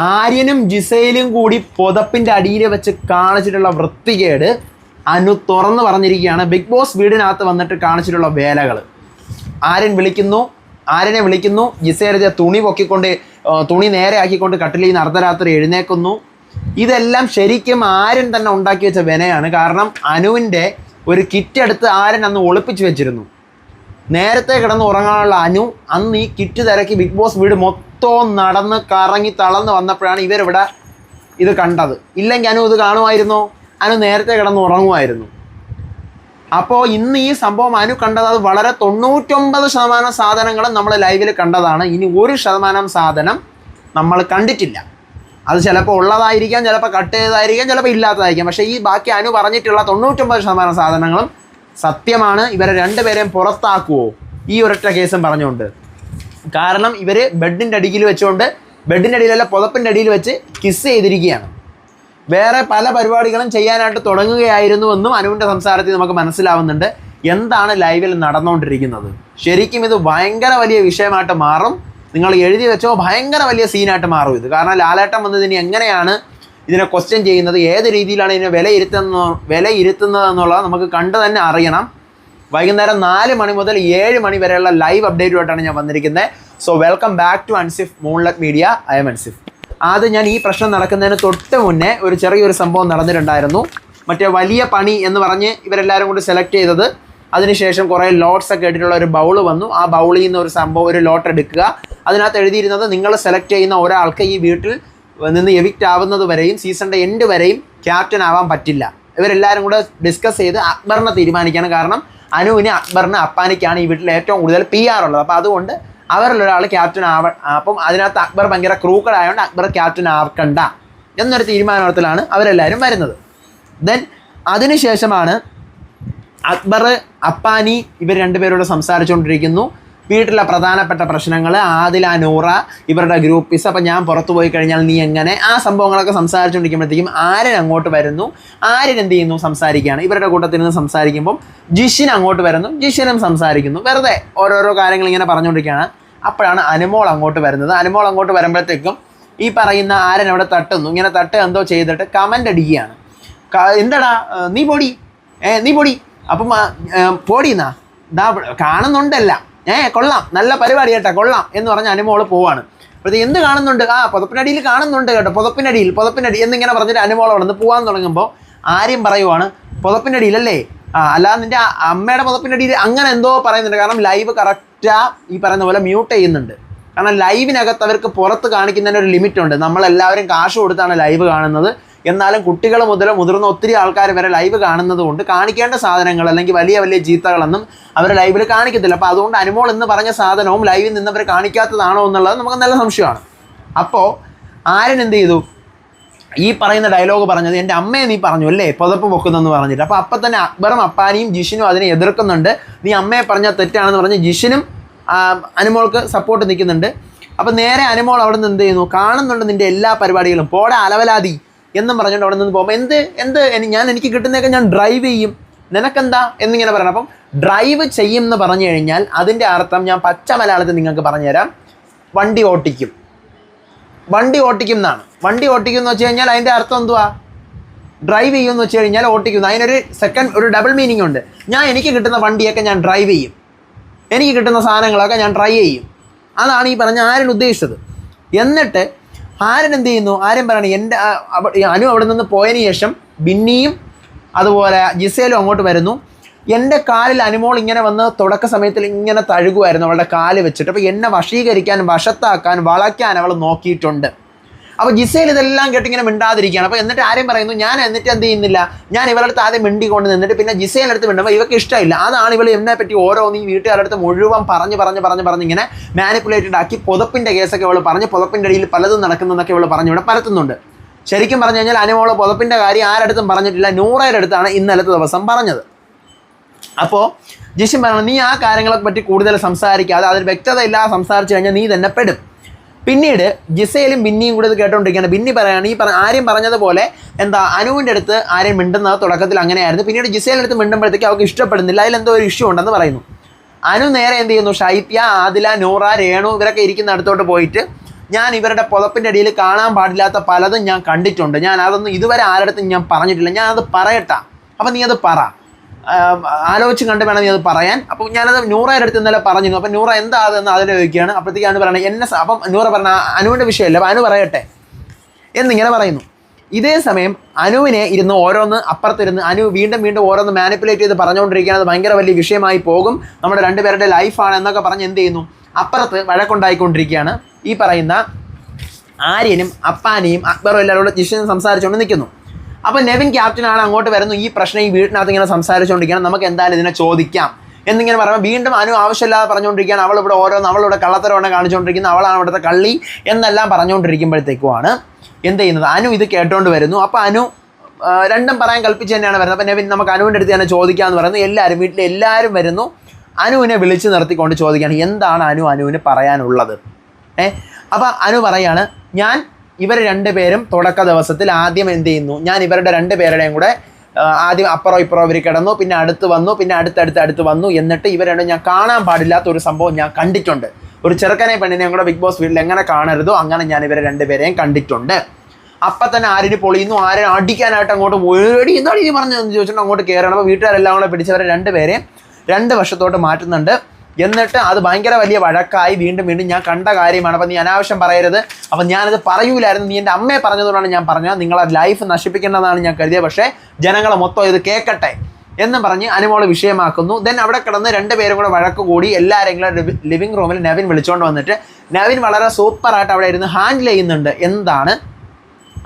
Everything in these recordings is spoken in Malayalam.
ആര്യനും ജിസയിലും കൂടി പുതപ്പിന്റെ അടിയിൽ വെച്ച് കാണിച്ചിട്ടുള്ള വൃത്തികേട് അനു തുറന്ന് പറഞ്ഞിരിക്കുകയാണ്. ബിഗ് ബോസ് വീടിനകത്ത് വന്നിട്ട് കാണിച്ചിട്ടുള്ള വേലകൾ ആര്യൻ വിളിക്കുന്നു ആര്യനെ വിളിക്കുന്നു ജിസേരജ തുണി പൊക്കിക്കൊണ്ട് തുണി നേരെ ആക്കിക്കൊണ്ട് കട്ടിലിൽ നിന്ന് അർദ്ധരാത്രി എഴുന്നേക്കുന്നു. ഇതെല്ലാം ശരിക്കും ആര്യൻ തന്നെ ഉണ്ടാക്കി വെച്ച വിനയാണ്. കാരണം അനുവിന്റെ ഒരു കിറ്റ് എടുത്ത് ആര്യൻ അന്ന് ഒളിപ്പിച്ചു വെച്ചിരുന്നു. നേരത്തെ കിടന്ന് ഉറങ്ങാനുള്ള അനു അന്ന് ഈ കിറ്റ് തിരക്കി ബിഗ് ബോസ് വീട് മൊത്തവും നടന്ന് കറങ്ങി തളർന്ന് വന്നപ്പോഴാണ് ഇവരിവിടെ ഇത് കണ്ടത്. ഇല്ലെങ്കിൽ അനു ഇത് കാണുമായിരുന്നോ? അനു നേരത്തെ കിടന്ന് ഉറങ്ങുമായിരുന്നു. അപ്പോൾ ഇന്ന് ഈ സംഭവം അനു കണ്ടത് അത് വളരെ തൊണ്ണൂറ്റൊമ്പത് ശതമാനം സാധനങ്ങളും നമ്മൾ ലൈവിൽ കണ്ടതാണ്. ഇനി ഒരു ശതമാനം സാധനം നമ്മൾ കണ്ടിട്ടില്ല. അത് ചിലപ്പോൾ ഉള്ളതായിരിക്കാം ചിലപ്പോൾ കട്ട് ചെയ്തതായിരിക്കാം ചിലപ്പോൾ ഇല്ലാത്തതായിരിക്കാം. പക്ഷേ ഈ ബാക്കി അനു പറഞ്ഞിട്ടുള്ള തൊണ്ണൂറ്റൊമ്പത് ശതമാനം സാധനങ്ങളും സത്യമാണ്. ഇവരെ രണ്ടുപേരെയും പുറത്താക്കുമോ ഈ ഒരൊറ്റ കേസും പറഞ്ഞുകൊണ്ട്. കാരണം ഇവർ ബെഡിന്റെ അടിയിൽ വെച്ചുകൊണ്ട് ബെഡിന്റെ അടിയിലല്ല പുതപ്പിന്റെ അടിയിൽ വെച്ച് കിസ് ചെയ്തിരിക്കുകയാണ്. വേറെ പല പരിപാടികളും ചെയ്യാനായിട്ട് തുടങ്ങുകയായിരുന്നുവെന്നും അനുവിന്റെ സംസാരത്തിൽ നമുക്ക് മനസ്സിലാവുന്നുണ്ട്. എന്താണ് ലൈവിൽ നടന്നുകൊണ്ടിരിക്കുന്നത്? ശരിക്കും ഇത് ഭയങ്കര വലിയ വിഷയമായിട്ട് മാറും. നിങ്ങൾ എഴുതി വെച്ചോ ഭയങ്കര വലിയ സീനായിട്ട് മാറും ഇത്. കാരണം ലാലേട്ടൻ വന്നതിന് എങ്ങനെയാണ് ഇതിനെ ക്വസ്റ്റ്യൻ ചെയ്യുന്നത്? ഏത് രീതിയിലാണ് ഇതിനെ വിലയിരുത്തുന്ന വിലയിരുത്തുന്നത് എന്നുള്ളത് നമുക്ക് കണ്ടു തന്നെ അറിയണം. വൈകുന്നേരം നാല് മണി മുതൽ ഏഴ് മണി വരെയുള്ള ലൈവ് അപ്ഡേറ്റുമായിട്ടാണ് ഞാൻ വന്നിരിക്കുന്നത്. So welcome back to Ansif moonlight media I'm Ansif ആദ്യം ഞാൻ ഈ പ്രശ്നം നടക്കുന്നതിന് തൊട്ട് മുന്നേ ഒരു ചെറിയൊരു സംഭവം നടന്നിട്ടുണ്ടായിരുന്നു. മറ്റേ വലിയ പണി എന്ന് പറഞ്ഞ് ഇവരെല്ലാവരും കൂടി സെലക്ട് ചെയ്തത്. അതിനുശേഷം കുറേ ലോട്ട്സ് ഒക്കെ ഇട്ടിട്ടുള്ള ഒരു ബൗൾ വന്നു. ആ ബൗളിൽ നിന്ന് ഒരു സംഭവം ഒരു ലോട്ട് എടുക്കുക. അതിനകത്ത് എഴുതിയിരുന്നത് നിങ്ങൾ സെലക്ട് ചെയ്യുന്ന ഒരാൾക്ക് ഈ വീട്ടിൽ നിന്ന് എവിക്റ്റ് ആവുന്നത് വരെയും സീസണിന്റെ എൻഡ് വരെയും ക്യാപ്റ്റൻ ആവാൻ പറ്റില്ല. ഇവരെല്ലാവരും കൂടെ ഡിസ്കസ് ചെയ്ത് അക്ബറിനെ തീരുമാനിക്കാണ്. കാരണം അനുവിന് അക്ബറിന് അപ്പാനിക്കാണ് ഈ വീട്ടിൽ ഏറ്റവും കൂടുതൽ പി ആർ ഉള്ളത്. അപ്പോൾ അതുകൊണ്ട് അവരിലൊരാൾ ക്യാപ്റ്റൻ ആവ അപ്പം അതിനകത്ത് അക്ബർ ഭയങ്കര ക്രൂക്കഡ് ആയതുകൊണ്ട് അക്ബർ ക്യാപ്റ്റൻ ആക്കണ്ട എന്നൊരു തീരുമാനത്തിലാണ് അവരെല്ലാവരും വരുന്നത്. ദെൻ അതിനുശേഷമാണ് അക്ബർ അപ്പാനി ഇവർ രണ്ടുപേരോട് സംസാരിച്ചുകൊണ്ടിരിക്കുന്നു. വീട്ടിലെ പ്രധാനപ്പെട്ട പ്രശ്നങ്ങൾ ആദില നൂറ ഇവരുടെ ഗ്രൂപ്പീസ് അപ്പം ഞാൻ പുറത്തു പോയി കഴിഞ്ഞാൽ നീ എങ്ങനെ? ആ സംഭവങ്ങളൊക്കെ സംസാരിച്ചുകൊണ്ടിരിക്കുമ്പോഴത്തേക്കും ആരൻ അങ്ങോട്ട് വരുന്നു. ആരൻ എന്ത് ചെയ്യുന്നു? സംസാരിക്കുകയാണ്. ഇവരുടെ കൂട്ടത്തിൽ നിന്ന് സംസാരിക്കുമ്പം ജിഷിൻ അങ്ങോട്ട് വരുന്നു. ജിഷിനും സംസാരിക്കുന്നു. വെറുതെ ഓരോരോ കാര്യങ്ങൾ ഇങ്ങനെ പറഞ്ഞുകൊണ്ടിരിക്കുകയാണ്. അപ്പോഴാണ് അനുമോൾ അങ്ങോട്ട് വരുന്നത്. അനുമോൾ അങ്ങോട്ട് വരുമ്പോഴത്തേക്കും ഈ പറയുന്ന ആരൻ അവിടെ തട്ടുന്നു. ഇങ്ങനെ തട്ട് എന്തോ ചെയ്തിട്ട് കമന്റ് അടിക്കുകയാണ് എന്തടാ? നീ പൊടി. ഏ നീ പൊടി. അപ്പം പൊടിന്നാ ദാ കാണുന്നുണ്ടല്ല. ഏ കൊള്ളാം. നല്ല പരിപാടി കേട്ടോ കൊള്ളാം എന്ന് പറഞ്ഞ് അനുമോൾ പോവാണ്. അപ്പോഴത്തേക്ക് എന്ത് കാണുന്നുണ്ട്? ആ പുതപ്പിനടിയിൽ കാണുന്നുണ്ട് കേട്ടോ. പുതപ്പിനടിയിൽ പുതപ്പിനടി എന്നിങ്ങനെ പറഞ്ഞിട്ട് അനുമോൾ അവിടെ നിന്ന് പോകാൻ തുടങ്ങുമ്പോൾ ആര്യം പറയുവാണ് പുതപ്പിനടിയിലല്ലേ? ആ അല്ലാതെ നിന്റെ ആ അമ്മയുടെ പുതപ്പിനടിയിൽ അങ്ങനെ എന്തോ പറയുന്നുണ്ട്. കാരണം ലൈവ് കറക്റ്റാ ഈ പറയുന്ന പോലെ മ്യൂട്ട് ചെയ്യുന്നുണ്ട്. കാരണം ലൈവിനകത്ത് അവർക്ക് പുറത്ത് കാണിക്കുന്നതിന് ഒരു ലിമിറ്റ് ഉണ്ട്. നമ്മളെല്ലാവരും കാശ് കൊടുത്താണ് ലൈവ് കാണുന്നത്. എന്നാലും കുട്ടികൾ മുതൽ മുതിർന്ന ഒത്തിരി ആൾക്കാർ വരെ ലൈവ് കാണുന്നത് കൊണ്ട് കാണിക്കേണ്ട സാധനങ്ങൾ അല്ലെങ്കിൽ വലിയ വലിയ ചീത്തകളൊന്നും അവർ ലൈവിൽ കാണിക്കത്തില്ല. അപ്പോൾ അതുകൊണ്ട് അനുമോൾ എന്ന് പറഞ്ഞ സാധനവും ലൈവിൽ നിന്ന് അവർ കാണിക്കാത്തതാണോ എന്നുള്ളത് നമുക്ക് നല്ല സംശയമാണ്. അപ്പോൾ ആരൻ എന്ത് ചെയ്തു? ഈ പറയുന്ന ഡയലോഗ് പറഞ്ഞത് എന്റെ അമ്മയെ നീ പറഞ്ഞു അല്ലേ? പുതപ്പ് പൊക്കുന്നെന്ന് പറഞ്ഞിട്ട്. അപ്പോൾ അപ്പം തന്നെ അക്ബറും അപ്പാനിയും ജിഷിനും അതിനെ എതിർക്കുന്നുണ്ട്. നീ അമ്മയെ പറഞ്ഞാൽ തെറ്റാണെന്ന് പറഞ്ഞ് ജിഷിനും അനുമോൾക്ക് സപ്പോർട്ട് നിൽക്കുന്നുണ്ട്. അപ്പം നേരെ അനുമോൾ അവിടെ നിന്ന് എന്ത് ചെയ്യുന്നു? കാണുന്നുണ്ട് നിന്റെ എല്ലാ പരിപാടികളും. പോടെ അലവലാതി. എന്നും പറഞ്ഞുകൊണ്ട് അവിടെ നിന്ന് പോകുമ്പോൾ എന്ത് എന്ത് എനി- ഞാൻ എനിക്ക് കിട്ടുന്നതൊക്കെ ഞാൻ ഡ്രൈവ് ചെയ്യും. നിനക്കെന്താ? എന്നിങ്ങനെ പറയണം. അപ്പം ഡ്രൈവ് ചെയ്യും എന്ന് പറഞ്ഞു കഴിഞ്ഞാൽ അതിന്റെ അർത്ഥം ഞാൻ പച്ച മലയാളത്തിൽ നിങ്ങൾക്ക് പറഞ്ഞുതരാം വണ്ടി ഓട്ടിക്കും. വണ്ടി ഓട്ടിക്കും എന്നാണ്. വണ്ടി ഓട്ടിക്കും എന്ന് വെച്ച് കഴിഞ്ഞാൽ അതിന്റെ അർത്ഥം എന്തുവാ? ഡ്രൈവ് ചെയ്യും എന്ന് വെച്ച് കഴിഞ്ഞാൽ ഓട്ടിക്കുന്നു അതിനൊരു സെക്കൻഡ് ഒരു ഡബിൾ മീനിങ് ഉണ്ട്. ഞാൻ എനിക്ക് കിട്ടുന്ന വണ്ടിയൊക്കെ ഞാൻ ഡ്രൈവ് ചെയ്യും. എനിക്ക് കിട്ടുന്ന സാധനങ്ങളൊക്കെ ഞാൻ ട്രൈ ചെയ്യും. അതാണ് ഈ പറഞ്ഞ ആരുടെ ഉദ്ദേശിച്ചത്. എന്നിട്ട് ആരൻ എന്ത് ചെയ്യുന്നു ആരൻ പറയണ എന്റെ അനു അവിടെ നിന്ന് പോയതിന് ശേഷം ബിന്നിയും അതുപോലെ ജിസേലും അങ്ങോട്ട് വരുന്നു. എന്റെ കാലിൽ അനുമോൾ ഇങ്ങനെ വന്ന് തുടക്ക സമയത്തിൽ ഇങ്ങനെ തഴുകുമായിരുന്നു അവളുടെ കാൽ വെച്ചിട്ട്. അപ്പോൾ എന്നെ വശീകരിക്കാൻ വശത്താക്കാൻ വളയ്ക്കാൻ അവൾ നോക്കിയിട്ടുണ്ട്. അപ്പോൾ ജിസേൽ ഇതെല്ലാം കേട്ട് ഇങ്ങനെ മിണ്ടാതിരിക്കുകയാണ്. അപ്പോൾ എന്നിട്ട് ആരെയും പറയുന്നു ഞാൻ എന്നിട്ട് എന്ത് ചെയ്യുന്നില്ല. ഞാൻ ഇവരുടെ അടുത്ത് ആദ്യം മിണ്ടി കൊണ്ട് നിന്നിട്ട് പിന്നെ ജിസേലിന്റെ അടുത്ത് മിണ്ടുമ്പോൾ ഇവർക്ക് ഇഷ്ടമില്ല അതാണ് ഇവൾ എന്നെ പറ്റി ഓരോന്ന് ഈ വീട്ടുകാരുടെ അടുത്ത് മുഴുവൻ പറഞ്ഞ് പറഞ്ഞ് പറഞ്ഞ് പറഞ്ഞ് ഇങ്ങനെ മാനിപ്പുലേറ്റഡ് ആക്കി പുതപ്പിന്റെ കേസൊക്കെ ഇവൾ പറഞ്ഞ്. പുതപ്പിന്റെ ഇടയിൽ പലതും നടക്കുന്നതെന്നൊക്കെ ഇവൾ പറഞ്ഞു. ഇവിടെ പരത്തുന്നുണ്ട്. ശരിക്കും പറഞ്ഞു കഴിഞ്ഞാൽ അനുമോൾ പുതപ്പിന്റെ കാര്യം ആരടുത്തും പറഞ്ഞിട്ടില്ല. നൂറയുടെ അടുത്താണ് ഇന്നലത്തെ ദിവസം പറഞ്ഞത്. അപ്പോൾ ജിഷിൻ പറഞ്ഞു നീ ആ കാര്യങ്ങളെ പറ്റി കൂടുതൽ സംസാരിക്കാതെ അതിൽ വ്യക്തത ഇല്ലാതെ സംസാരിച്ചു കഴിഞ്ഞാൽ നീ തന്നെ പെടും. പിന്നീട് ജിസയിലും ബിന്നിയും കൂടെ ഇത് കേട്ടോണ്ടിരിക്കുകയാണ്. ബിന്നി പറയാണ് ഈ പറഞ്ഞ ആര്യം പറഞ്ഞതുപോലെ എന്താ അനുവിന്റെ അടുത്ത് ആര്യം മിണ്ടുന്നത് തുടക്കത്തിൽ അങ്ങനെയായിരുന്നു. പിന്നീട് ജിസയിലെ അടുത്ത് മിണ്ടുമ്പോഴത്തേക്ക് അവർക്ക് ഇഷ്ടപ്പെടുന്നില്ല. അതിലെന്തോ ഒരു ഇഷ്യൂ ഉണ്ടെന്ന് പറയുന്നു. അനു നേരെ എന്ത് ചെയ്യുന്നു? ഷൈത്യ ആദില നൂറ രേണു ഇവരൊക്കെ ഇരിക്കുന്ന അടുത്തോട്ട് പോയിട്ട് ഞാൻ ഇവരുടെ പുതപ്പിന്റെ അടിയിൽ കാണാൻ പാടില്ലാത്ത പലതും ഞാൻ കണ്ടിട്ടുണ്ട്. ഞാൻ അതൊന്നും ഇതുവരെ ആരുടെ ഞാൻ പറഞ്ഞിട്ടില്ല. ഞാൻ അത് പറയട്ടാ. അപ്പം നീ അത് പറ. ആലോചിച്ച് കണ്ട് വേണം അത് പറയാൻ. അപ്പോൾ ഞാനത് നൂറയുടെ അടുത്ത് ഇന്നലെ പറഞ്ഞിരുന്നു. അപ്പം നൂറ എന്താ അതെന്ന് അതിൽ ചോദിക്കുകയാണ്. അപ്പോഴത്തേക്കാണ് പറയുന്നത് എന്നെ അപ്പം നൂറ പറഞ്ഞ അനുവിന്റെ വിഷയമല്ല? അപ്പം അനു പറയട്ടെ. എന്നിങ്ങനെ പറയുന്നു. ഇതേ സമയം അനുവിനെ ഇരുന്ന് ഓരോന്ന് അപ്പുറത്തിരുന്ന് അനു വീണ്ടും വീണ്ടും ഓരോന്ന് മാനിപ്പുലേറ്റ് ചെയ്ത് പറഞ്ഞുകൊണ്ടിരിക്കുകയാണ്. അത് ഭയങ്കര വലിയ വിഷയമായി പോകും. നമ്മുടെ രണ്ടുപേരുടെ ലൈഫാണ് എന്നൊക്കെ പറഞ്ഞ് എന്ത് ചെയ്യുന്നു? അപ്പുറത്ത് വഴക്കുണ്ടായിക്കൊണ്ടിരിക്കുകയാണ്. ഈ പറയുന്ന ആര്യനും അപ്പാനെയും അക്ബറും എല്ലാവരോടും ജിഷൻ സംസാരിച്ചുകൊണ്ട് നിൽക്കുന്നു. അപ്പോൾ നെവിൻ ക്യാപ്റ്റൻ ആണ് അങ്ങോട്ട് വരുന്നു. ഈ പ്രശ്നം ഈ വീട്ടിനകത്ത് ഇങ്ങനെ സംസാരിച്ചുകൊണ്ടിരിക്കുകയാണ്. നമുക്ക് എന്തായാലും ഇതിനെ ചോദിക്കാം. എന്നിങ്ങനെ പറയുമ്പോൾ വീണ്ടും അനു ആവശ്യമില്ലാതെ പറഞ്ഞുകൊണ്ടിരിക്കുകയാണ്. അവൾ ഇവിടെ ഓരോന്ന് അവളിവിടെ കള്ളത്തരമാണ് കാണിച്ചുകൊണ്ടിരിക്കുന്നത്. അവളാണ് ഇവിടുത്തെ കള്ളി എന്നെല്ലാം പറഞ്ഞുകൊണ്ടിരിക്കുമ്പോഴത്തേക്കുമാണ് എന്ത് ചെയ്യുന്നത്? അനു ഇത് കേട്ടോണ്ട് വരുന്നു. അപ്പോൾ അനു രണ്ടും പറയാൻ കൽപ്പിച്ച് തന്നെയാണ് വരുന്നത്. അപ്പോൾ നെവിൻ നമുക്ക് അനുവിന്റെ അടുത്ത് തന്നെ ചോദിക്കാമെന്ന് പറയുന്നു. എല്ലാവരും വീട്ടിലെ എല്ലാവരും വരുന്നു. അനുവിനെ വിളിച്ച് നിർത്തിക്കൊണ്ട് ചോദിക്കുകയാണ്. എന്താണ് അനു അനുവിന് പറയാനുള്ളത്? ഏ? അപ്പം അനു പറയാണ് ഞാൻ ഇവർ രണ്ടുപേരും തുടക്ക ദിവസത്തിൽ ആദ്യം എന്ത് ചെയ്യുന്നു? ഞാൻ ഇവരുടെ രണ്ട് പേരുടെയും കൂടെ ആദ്യം അപ്പുറം ഇപ്പുറം ഇവർ കിടന്നു പിന്നെ അടുത്ത് വന്നു പിന്നെ അടുത്തടുത്ത് അടുത്ത് വന്നു എന്നിട്ട് ഇവരുടെ ഞാൻ കാണാൻ പാടില്ലാത്ത ഒരു സംഭവം ഞാൻ കണ്ടിട്ടുണ്ട്. ഒരു ചെറുക്കനെ പെണ്ണിനെയും കൂടെ ബിഗ് ബോസ് വീട്ടിൽ എങ്ങനെ കാണരുതോ അങ്ങനെ ഞാൻ ഇവരെ രണ്ടുപേരെയും കണ്ടിട്ടുണ്ട്. അപ്പം തന്നെ ആരിന് പൊളിയുന്നു ആരും അടിക്കാനായിട്ട് അങ്ങോട്ട് ഓടി എന്താണ് ഈ പറഞ്ഞതെന്ന് ചോദിച്ചിട്ട് അങ്ങോട്ട് കയറണം അപ്പോൾ വീട്ടുകാരെല്ലാം കൂടെ പിടിച്ചവരെ രണ്ടുപേരെയും രണ്ട് വർഷത്തോട്ട് മാറ്റുന്നുണ്ട്. എന്നിട്ട് അത് ഭയങ്കര വലിയ വഴക്കായി വീണ്ടും വീണ്ടും ഞാൻ കണ്ട കാര്യമാണ്. അപ്പം നീ അനാവശ്യം പറയരുത്. അപ്പം ഞാനത് പറയൂലായിരുന്നു. നീ എന്റെ അമ്മയെ പറഞ്ഞതുകൊണ്ടാണ് ഞാൻ പറഞ്ഞത്. നിങ്ങളെ ലൈഫ് നശിപ്പിക്കേണ്ടതാണ് ഞാൻ കരുതിയത്. പക്ഷേ ജനങ്ങളെ മൊത്തം ഇത് കേൾക്കട്ടെ എന്ന് പറഞ്ഞ് അനുമോൾ വിഷയമാക്കുന്നു. ദെൻ അവിടെ കിടന്ന് രണ്ടുപേരും കൂടെ വഴക്ക് കൂടി എല്ലാവരെയും കൂടെ ലിവിംഗ് റൂമിൽ നവീൻ വിളിച്ചുകൊണ്ട് വന്നിട്ട് നവിൻ വളരെ സൂപ്പറായിട്ട് അവിടെ ഇരുന്ന് ഹാൻഡിൽ ചെയ്യുന്നുണ്ട്. എന്താണ്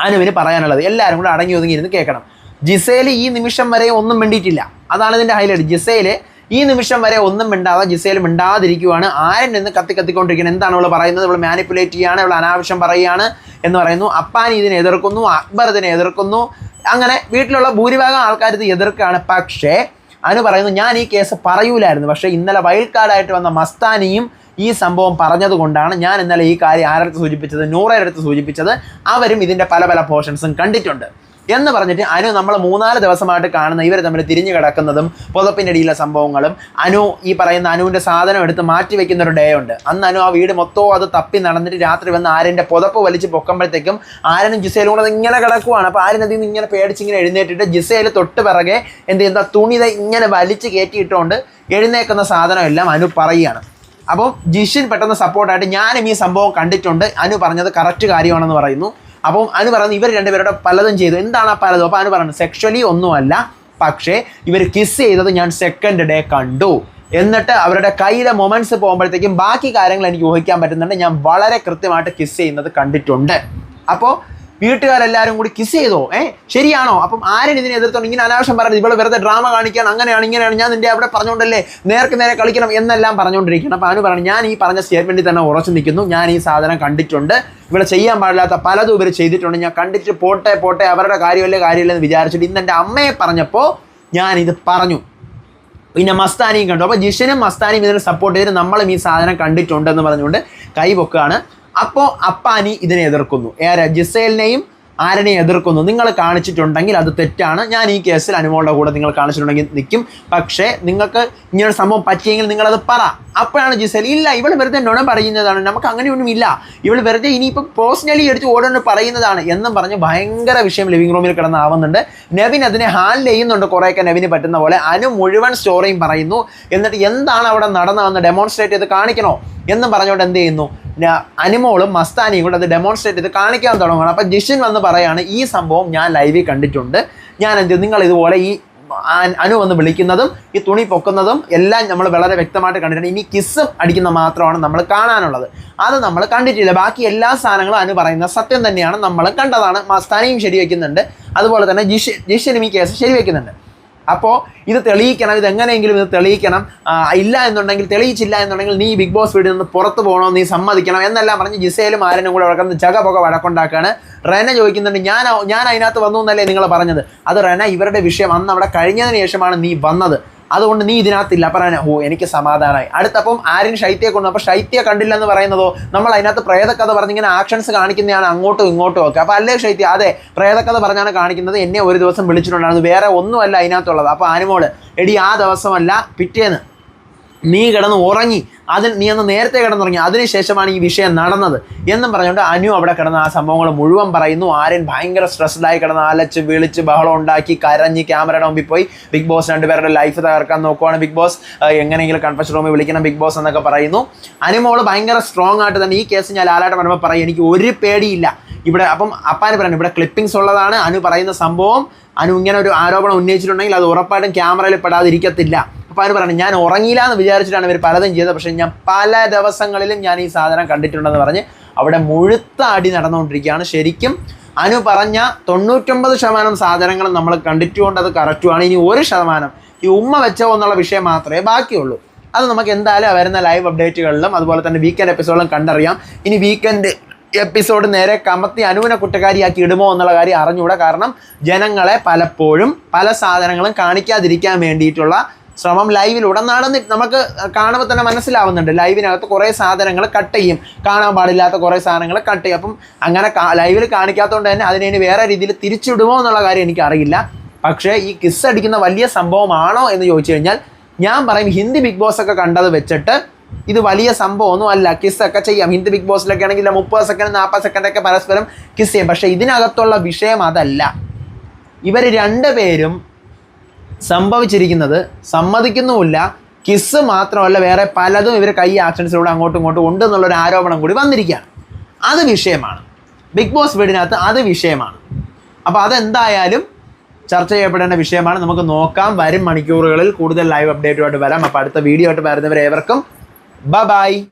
അനുവിന് പറയാനുള്ളത്? എല്ലാവരും കൂടെ അടങ്ങി ഒതുങ്ങി ഇരുന്ന് കേൾക്കണം. ജിസേൽ ഈ നിമിഷം വരെ ഒന്നും വേണ്ടിയിട്ടില്ല അതാണ് ഇതിന്റെ ഹൈലൈറ്റ് ജിസേൽ ഈ നിമിഷം വരെ ഒന്നും മിണ്ടാതെ ജിസേൽ മിണ്ടാതിരിക്കുവാണ്. ആരൻ നിന്ന് കത്തി കത്തിക്കൊണ്ടിരിക്കുന്നത് എന്താണ് അവൾ പറയുന്നത്? അവൾ മാനിപ്പുലേറ്റ് ചെയ്യാണ് അവൾ അനാവശ്യം പറയുകയാണ് എന്ന് പറയുന്നു. അപ്പാൻ ഇതിനെ എതിർക്കുന്നു അക്ബർ ഇതിനെ എതിർക്കുന്നു. അങ്ങനെ വീട്ടിലുള്ള ഭൂരിഭാഗം ആൾക്കാർ ഇത് എതിർക്കുകയാണ്. പക്ഷേ അനു പറയുന്നു ഞാൻ ഈ കേസ് പറയൂലായിരുന്നു. പക്ഷേ ഇന്നലെ വൈൽഡ് വന്ന മസ്താനിയും ഈ സംഭവം പറഞ്ഞതുകൊണ്ടാണ് ഞാൻ ഇന്നലെ ഈ കാര്യം ആരടുത്ത് സൂചിപ്പിച്ചത്? നൂറയുടെ അടുത്ത് സൂചിപ്പിച്ചത്. അവരും ഇതിന്റെ പല പല പോർഷൻസും കണ്ടിട്ടുണ്ട്. എന്ന് പറഞ്ഞിട്ട് അനു നമ്മൾ മൂന്നാൽ ദിവസമായിട്ട് കാണുന്ന ഇവർ തമ്മിൽ തിരിഞ്ഞു കിടക്കുന്നതും പുതപ്പിന്റെ അടിയിലെ സംഭവങ്ങളും അനു ഈ പറയുന്ന അനുവിന്റെ സാധനം എടുത്ത് മാറ്റി വെക്കുന്ന ഒരു ഡേ ഉണ്ട്. അന്ന് അനു ആ വീട് മൊത്തവും അത് തപ്പി നടന്നിട്ട് രാത്രി വന്ന് ആര്യന്റെ പുതപ്പ് വലിച്ച് പൊക്കുമ്പോഴത്തേക്കും ആരനും ജിസയിലും കൂടെ ഇങ്ങനെ കിടക്കുവാണ്. അപ്പോൾ ആര്യൻ അതിൽ നിന്ന് ഇങ്ങനെ പേടിച്ച് ഇങ്ങനെ എഴുന്നേറ്റിട്ട് ജിസയിൽ തൊട്ട് പിറകെ എന്ത് ചെയ്യുന്ന? തുണിത ഇങ്ങനെ വലിച്ച് കയറ്റിയിട്ടുകൊണ്ട് എഴുന്നേക്കുന്ന സാധനമെല്ലാം അനു പറയുകയാണ്. അപ്പോൾ ജിഷിൻ പെട്ടെന്ന് സപ്പോർട്ടായിട്ട് ഞാനും ഈ സംഭവം കണ്ടിട്ടുണ്ട്. അനു പറഞ്ഞത് കറക്റ്റ് കാര്യമാണെന്ന് പറയുന്നു. അപ്പം അനു പറയുന്നത് ഇവർ രണ്ടുപേരുടെ പലതും ചെയ്തു. എന്താണ് ആ പലതും? അപ്പോൾ അനു പറയുന്നത് സെക്ഷലി ഒന്നുമല്ല പക്ഷേ ഇവർ കിസ് ചെയ്തത് ഞാൻ സെക്കൻഡ് ഡേ കണ്ടു. എന്നിട്ട് അവരുടെ കയ്യിലെ മൊമെന്റ്സ് പോകുമ്പോഴത്തേക്കും ബാക്കി കാര്യങ്ങൾ എനിക്ക് ഊഹിക്കാൻ പറ്റുന്നുണ്ട്. ഞാൻ വളരെ കൃത്യമായിട്ട് കിസ് ചെയ്യുന്നത് കണ്ടിട്ടുണ്ട്. അപ്പോൾ വീട്ടുകാരെല്ലാവരും കൂടി കിസ് ചെയ്തോ? ഏ? ശരിയാണോ? അപ്പം ആരും ഇതിനെ എതിർത്തോണ്ട് ഇങ്ങനെ അനാവശ്യം പറയുന്നത് ഇവൾ വെറുതെ ഡ്രാമ കാണിക്കുകയാണ്. അങ്ങനെയാണ് ഇങ്ങനെയാണ്. ഞാൻ നിന്റെ അവിടെ പറഞ്ഞുകൊണ്ടല്ലേ നേർക്ക് നേരെ കളിക്കണം എന്നെല്ലാം പറഞ്ഞുകൊണ്ടിരിക്കണം അപ്പം അനു പറഞ്ഞു ഞാൻ ഈ പറഞ്ഞ സ്റ്റേറ്റ്മെന്റിൽ തന്നെ ഉറച്ചു നിൽക്കുന്നു. ഞാൻ ഈ സാധനം കണ്ടിട്ടുണ്ട്. ഇവിടെ ചെയ്യാൻ പാടില്ലാത്ത പലതും ഇവർ ചെയ്തിട്ടുണ്ട്. ഞാൻ കണ്ടിട്ട് പോട്ടെ പോട്ടെ. അവരുടെ കാര്യമല്ലേ കാര്യമില്ലെന്ന് വിചാരിച്ചിട്ട് ഇന്ന് എന്റെ അമ്മയെ പറഞ്ഞപ്പോൾ ഞാൻ ഇത് പറഞ്ഞു. പിന്നെ മസ്താനിയും കണ്ടു. അപ്പോൾ ജിഷനും മസ്താനിയും ഇതിനെ സപ്പോർട്ട് ചെയ്തിട്ട് നമ്മളും ഈ സാധനം കണ്ടിട്ടുണ്ടെന്ന് പറഞ്ഞുകൊണ്ട് കൈ പൊക്കുകയാണ്. അപ്പോൾ അപ്പാനി ഇതിനെ എതിർക്കുന്നു. ഏറെ ജിസേലിനെയും ആരനെ എതിർക്കുന്നു? നിങ്ങൾ കാണിച്ചിട്ടുണ്ടെങ്കിൽ അത് തെറ്റാണ്. ഞാൻ ഈ കേസിൽ അനുമോളുടെ കൂടെ നിങ്ങൾ കാണിച്ചിട്ടുണ്ടെങ്കിൽ നിൽക്കും പക്ഷേ നിങ്ങൾക്ക് ഇങ്ങനെ സംഭവം പറ്റിയെങ്കിൽ നിങ്ങളത് പറ. അപ്പോഴാണ് ജിസേൽ ഇല്ല ഇവൾ വെറുതെ നുണ പറയുന്നതാണ്. നമുക്ക് അങ്ങനെയൊന്നും ഇല്ല ഇവൾ വെറുതെ ഇനിയിപ്പോൾ പേഴ്സണലി എടുത്ത് ഓരോന്ന് പറയുന്നതാണ് എന്നും പറഞ്ഞ് ഭയങ്കര വിഷയം ലിവിംഗ് റൂമിൽ കിടന്നാവുന്നുണ്ട്. നവിൻ അതിനെ ഹാൻഡിൽ ചെയ്യുന്നുണ്ട്. കുറേയൊക്കെ നവിന് പറ്റുന്ന പോലെ അനു മുഴുവൻ സ്റ്റോറിയും പറയുന്നു. എന്നിട്ട് എന്താണ് അവിടെ നടന്നതെന്ന് ഡെമോൺസ്ട്രേറ്റ് ചെയ്ത് കാണിക്കണോ? എന്നും പറഞ്ഞുകൊണ്ട് എന്ത് ചെയ്യുന്നു? അനുമോളും മസ്താനിയും കൂടെ അത് ഡെമോൺസ്ട്രേറ്റ് ചെയ്ത് കാണിക്കാൻ തുടങ്ങുകയാണ്. അപ്പം ജിഷിൻ വന്ന് പറയാണ് ഈ സംഭവം ഞാൻ ലൈവിൽ കണ്ടിട്ടുണ്ട്. ഞാൻ എന്ത് നിങ്ങൾ ഇതുപോലെ ഈ അനു വന്ന് വിളിക്കുന്നതും ഈ തുണി പൊക്കുന്നതും എല്ലാം നമ്മൾ വളരെ വ്യക്തമായിട്ട് കണ്ടിട്ടുണ്ട്. ഇനി കിസ് അടിക്കുന്ന മാത്രമാണ് നമ്മൾ കാണാനുള്ളത്. അത് നമ്മൾ കണ്ടിട്ടില്ല. ബാക്കി എല്ലാ സാധനങ്ങളും അനു പറയുന്ന സത്യം തന്നെയാണ്. നമ്മൾ കണ്ടതാണ്. മസ്താനിയും ശരിവെക്കുന്നുണ്ട്. അതുപോലെ തന്നെ ജിഷ് ജിഷനും ഈ കേസ് ശരിവെക്കുന്നുണ്ട്. അപ്പോൾ ഇത് തെളിയിക്കണം ഇത് എങ്ങനെയെങ്കിലും ഇത് തെളിയിക്കണം. ഇല്ല എന്നുണ്ടെങ്കിൽ തെളിയിച്ചില്ല എന്നുണ്ടെങ്കിൽ നീ ബിഗ് ബോസ് വീട്ടിൽ നിന്ന് പുറത്ത് പോകണോ നീ സമ്മതിക്കണം എന്നെല്ലാം പറഞ്ഞ് ജിസയിലും ആരനും കൂടെ വഴക്കുന്ന ജഗ പുക വഴക്കുണ്ടാക്കാണ്. റെന ചോദിക്കുന്നുണ്ട് ഞാൻ ഞാൻ അതിനകത്ത് വന്നു എന്നല്ലേ നിങ്ങൾ പറഞ്ഞത്? അത് റെന ഇവരുടെ വിഷയം അന്ന് അവിടെ കഴിഞ്ഞതിന് ശേഷമാണ് നീ വന്നത്. അതുകൊണ്ട് നീ ഇതിനകത്തില്ല. പറയാൻ ഓ എനിക്ക് സമാധാനമായി അടുത്തപ്പം ആര്യൻ ശൈത്യയെ കൊണ്ടു അപ്പോൾ ശൈത്യ കണ്ടില്ലെന്ന് പറയുന്നതോ നമ്മൾ അതിനകത്ത് പ്രേതക്കഥ പറഞ്ഞിങ്ങനെ ആക്ഷൻസ് കാണിക്കുന്നതാണ് അങ്ങോട്ടും ഇങ്ങോട്ടും ഒക്കെ. അപ്പോൾ അല്ലേ ശൈത്യ? അതെ പ്രേതക്കഥ പറഞ്ഞാണ് കാണിക്കുന്നത്. എന്നെ ഒരു ദിവസം വിളിച്ചിട്ടുണ്ടായിരുന്നു. വേറെ ഒന്നുമല്ല അതിനകത്തുള്ളത്. അപ്പോൾ ആനുമോൾ എടി ആ ദിവസമല്ല പിറ്റേന്ന് നീ കിടന്ന് ഉറങ്ങി. അതിന് നീ അന്ന് നേരത്തെ കിടന്നുറങ്ങി. അതിനുശേഷമാണ് ഈ വിഷയം നടന്നത്. എന്നും പറഞ്ഞുകൊണ്ട് അനു അവിടെ കിടന്ന് ആ സംഭവങ്ങൾ മുഴുവൻ പറയുന്നു. ആര്യൻ ഭയങ്കര സ്ട്രെസ്ഡായി കിടന്ന് അലച്ച് വിളിച്ച് ബഹളം ഉണ്ടാക്കി കരഞ്ഞ് ക്യാമറയുടെ മുമ്പിൽ പോയി. ബിഗ് ബോസ് രണ്ടുപേരുടെ ലൈഫ് തകർക്കാൻ നോക്കുവാണ് ബിഗ് ബോസ് എങ്ങനെയെങ്കിലും കൺഫഷൻ റൂമിൽ വിളിക്കണം ബിഗ് ബോസ് എന്നൊക്കെ പറയുന്നു. അനുമോൾ ഭയങ്കര സ്ട്രോങ് ആയിട്ട് തന്നെ ഈ കേസ് ഞാൻ ലാലായിട്ട് പറയുമ്പോൾ പറയും എനിക്ക് ഒരു പേടിയില്ല. ഇവിടെ അപ്പം അപ്പാന് പറയുന്നു ഇവിടെ ക്ലിപ്പിംഗ്സ് ഉള്ളതാണ്. അനു പറയുന്ന സംഭവം അനു ഇങ്ങനെ ഒരു ആരോപണം ഉന്നയിച്ചിട്ടുണ്ടെങ്കിൽ അത് ഉറപ്പായിട്ടും ക്യാമറയിൽ പെടാതിരിക്കത്തില്ല. അപ്പോൾ അവർ പറഞ്ഞു ഞാൻ ഉറങ്ങിയില്ല എന്ന് വിചാരിച്ചിട്ടാണ് ഇവർ പലതും ചെയ്തത്. പക്ഷേ ഞാൻ പല ദിവസങ്ങളിലും ഞാൻ ഈ സാധനം കണ്ടിട്ടുണ്ടെന്ന് പറഞ്ഞ് അവിടെ മുഴുത്ത അടി നടന്നുകൊണ്ടിരിക്കുകയാണ്. ശരിക്കും അനു പറഞ്ഞ തൊണ്ണൂറ്റൊമ്പത് ശതമാനം സാധനങ്ങൾ നമ്മൾ കണ്ടിട്ടുകൊണ്ട് അത് കറക്റ്റുമാണ് ഇനി ഒരു ശതമാനം ഈ ഉമ്മ വെച്ചോ എന്നുള്ള വിഷയം മാത്രമേ ബാക്കിയുള്ളൂ. അത് നമുക്ക് എന്തായാലും വരുന്ന ലൈവ് അപ്ഡേറ്റുകളിലും അതുപോലെ തന്നെ വീക്കെൻഡ് എപ്പിസോഡിലും കണ്ടറിയാം. ഇനി വീക്കെൻഡ് എപ്പിസോഡ് നേരെ കമത്തി അനുവിനെ കുറ്റക്കാരിയാക്കി ഇടുമോ എന്നുള്ള കാര്യം അറിഞ്ഞുകൂടാ കാരണം ജനങ്ങളെ പലപ്പോഴും പല സാധനങ്ങളും കാണിക്കാതിരിക്കാൻ വേണ്ടിയിട്ടുള്ള ശ്രമം ലൈവിലൂടെ നടന്നിട്ട് നമുക്ക് കാണുമ്പോൾ തന്നെ മനസ്സിലാവുന്നുണ്ട്. ലൈവിനകത്ത് കുറേ സാധനങ്ങൾ കട്ട് ചെയ്യും. കാണാൻ പാടില്ലാത്ത കുറേ സാധനങ്ങൾ കട്ട് ചെയ്യും. അപ്പം അങ്ങനെ ലൈവിൽ കാണിക്കാത്തതുകൊണ്ട് തന്നെ അതിനെ വേറെ രീതിയിൽ തിരിച്ചിടുമോ എന്നുള്ള കാര്യം എനിക്കറിയില്ല. പക്ഷേ ഈ കിസ് അടിക്കുന്ന വലിയ സംഭവമാണോ എന്ന് ചോദിച്ചു കഴിഞ്ഞാൽ ഞാൻ പറയും ഹിന്ദി ബിഗ് ബോസ് ഒക്കെ കണ്ടത് വെച്ചിട്ട് ഇത് വലിയ സംഭവമൊന്നും അല്ല. കിസ് ഒക്കെ ചെയ്യാം. ഹിന്ദി ബിഗ് ബോസിലൊക്കെ ആണെങ്കിൽ മുപ്പത് സെക്കൻഡ് നാൽപ്പത് സെക്കൻഡ് ഒക്കെ പരസ്പരം കിസ് ചെയ്യും. പക്ഷേ ഇതിനകത്തുള്ള വിഷയം അതല്ല. ഇവർ രണ്ടുപേരും സംഭവിച്ചിരിക്കുന്നത് സമ്മതിക്കുന്നുമില്ല. കിസ് മാത്രമല്ല വേറെ പലതും ഇവർ കൈ ആക്ഷൻസിലൂടെ അങ്ങോട്ടും ഇങ്ങോട്ടും ഉണ്ട് എന്നുള്ളൊരു ആരോപണം കൂടി വന്നിരിക്കുകയാണ്. അത് വിഷയമാണ്. ബിഗ് ബോസ് വീടിനകത്ത് അത് വിഷയമാണ്. അപ്പോൾ അതെന്തായാലും ചർച്ച ചെയ്യപ്പെടേണ്ട വിഷയമാണ്. നമുക്ക് നോക്കാം. വരും മണിക്കൂറുകളിൽ കൂടുതൽ ലൈവ് അപ്ഡേറ്റുമായിട്ട് വരാം. അപ്പോൾ അടുത്ത വീഡിയോ ആയിട്ട് വരുന്നവരെ ഏവർക്കും. ബ ബൈ